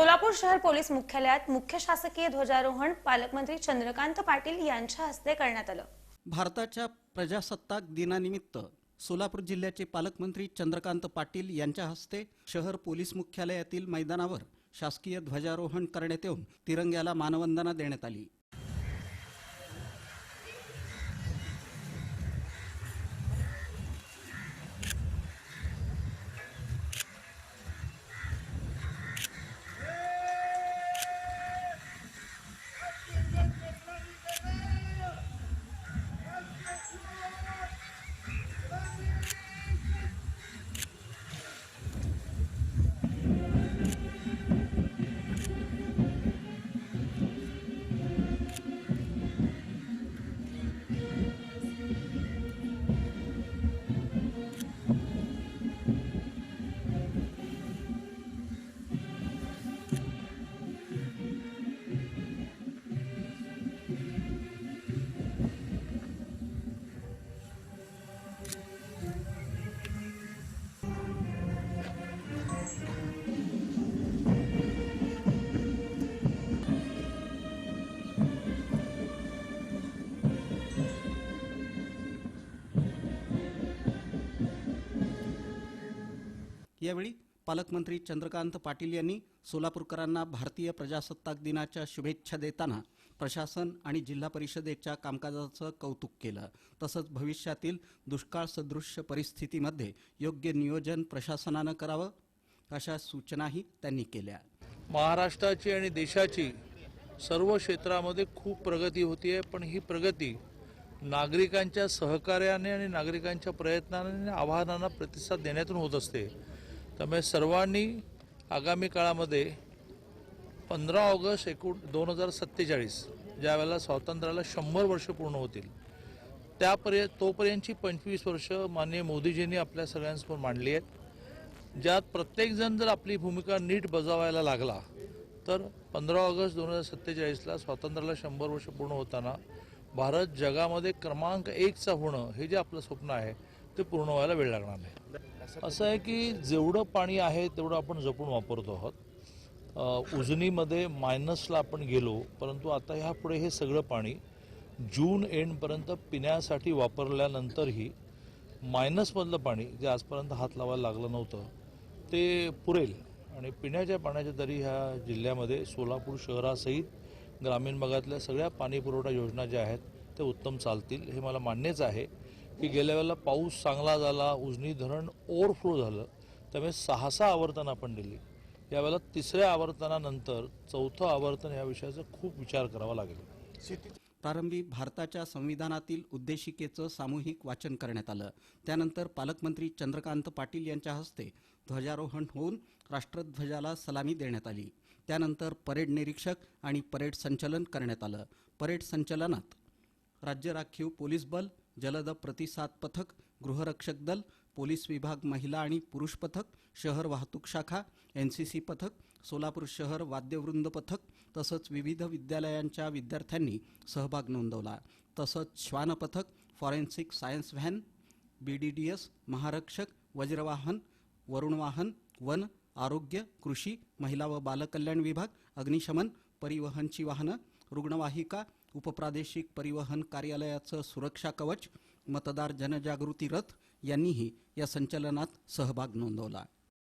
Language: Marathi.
सोलापूर शहर पोलीस मुख्यालयात मुख्य शासकीय ध्वजारोहण पालकमंत्री चंद्रकांत पाटील यांच्या हस्ते करण्यात आलं. भारताच्या प्रजासत्ताक दिनानिमित्त सोलापूर जिल्ह्याचे पालकमंत्री चंद्रकांत पाटील यांच्या हस्ते शहर पोलीस मुख्यालयातील मैदानावर शासकीय ध्वजारोहण करण्यात येऊन तिरंग्याला मानवंदना देण्यात आली. यावेळी पालकमंत्री चंद्रकांत पाटील यांनी सोलापूरकरांना भारतीय प्रजासत्ताक दिनाच्या शुभेच्छा देताना प्रशासन आणि जिल्हा परिषदेच्या कामकाजाचं कौतुक केलं. तसंच भविष्यातील दुष्काळ सदृश्य परिस्थितीमध्ये योग्य नियोजन प्रशासनानं करावं अशा सूचनाही त्यांनी केल्या. महाराष्ट्राची आणि देशाची सर्व क्षेत्रामध्ये खूप प्रगती होती आहे पण ही प्रगती नागरिकांच्या सहकार्याने आणि नागरिकांच्या प्रयत्नाने आणि आव्हानांना प्रतिसाद देण्यातून होत असते. त्यामुळे सर्वांनी आगामी काळामध्ये पंधरा ऑगस्ट एकूण दोन हजार सत्तेचाळीस ज्या वेळेला स्वातंत्र्याला शंभर वर्ष पूर्ण होतील त्यापर्यंत तोपर्यंतची पंचवीस वर्ष माननीय मोदीजींनी आपल्या सगळ्यांसमोर मांडली आहेत. ज्यात प्रत्येकजण जर आपली भूमिका नीट बजावायला लागला तर पंधरा ऑगस्ट दोन हजार सत्तेचाळीसला स्वातंत्र्याला शंभर वर्ष पूर्ण होताना भारत जगामध्ये क्रमांक एकचा होणं हे जे आपलं स्वप्न आहे ते पूर्ण व्हायला वेळ लागणार नाही. असं आहे की जेवढं पाणी आहे तेवढं आपण जपून वापरतो आहोत. उजनीमध्ये मायनसला आपण गेलो परंतु आता ह्यापुढे हे सगळं पाणी जून एंडपर्यंत पिण्यासाठी वापरल्यानंतरही मायनसमधलं पाणी जे आजपर्यंत हात लावायला लागलं नव्हतं ते पुरेल. आणि पिण्याच्या पाण्याच्या दरी ह्या जिल्ह्यामध्ये सोलापूर शहरासहित ग्रामीण भागातल्या सगळ्या पाणीपुरवठा योजना ज्या आहेत ते उत्तम चालतील हे मला मान्यच आहे. की गेल्या वेळेला पाऊस चांगला झाला उजनी धरण ओव्हरफ्लो झालं त्यामुळे सहा सहा आवर्तन आपण दिली. यावेळेला तिसऱ्या आवर्तनानंतर चौथं आवर्तन या विषयाचा खूप विचार करावा लागेल. प्रारंभी भारताच्या संविधानातील उद्देशिकेचं सामूहिक वाचन करण्यात आलं. त्यानंतर पालकमंत्री चंद्रकांत पाटील यांच्या हस्ते ध्वजारोहण होऊन राष्ट्रध्वजाला सलामी देण्यात आली. त्यानंतर परेड निरीक्षक आणि परेड संचलन करण्यात आलं. परेड संचलनात राज्य राखीव पोलीस बल जलद प्रतिसाद पथक गृहरक्षक दल पोलीस विभाग महिला आणि पुरुष पथक शहर वाहतूक शाखा एन सी सी पथक सोलापूर शहर वाद्यवृंद पथक तसंच विविध विद्यालयांच्या विद्यार्थ्यांनी सहभाग नोंदवला. तसंच श्वान पथक forensic science van B D D S महारक्षक वज्रवाहन वरुणवाहन वन आरोग्य कृषी महिला व बालकल्याण विभाग अग्निशमन परिवहनची वाहनं रुग्णवाहिका उपप्रादेशिक परिवहन कार्यालयाचं सुरक्षा कवच मतदार जनजागृती रथ यांनीही या संचलनात सहभाग नोंदवला.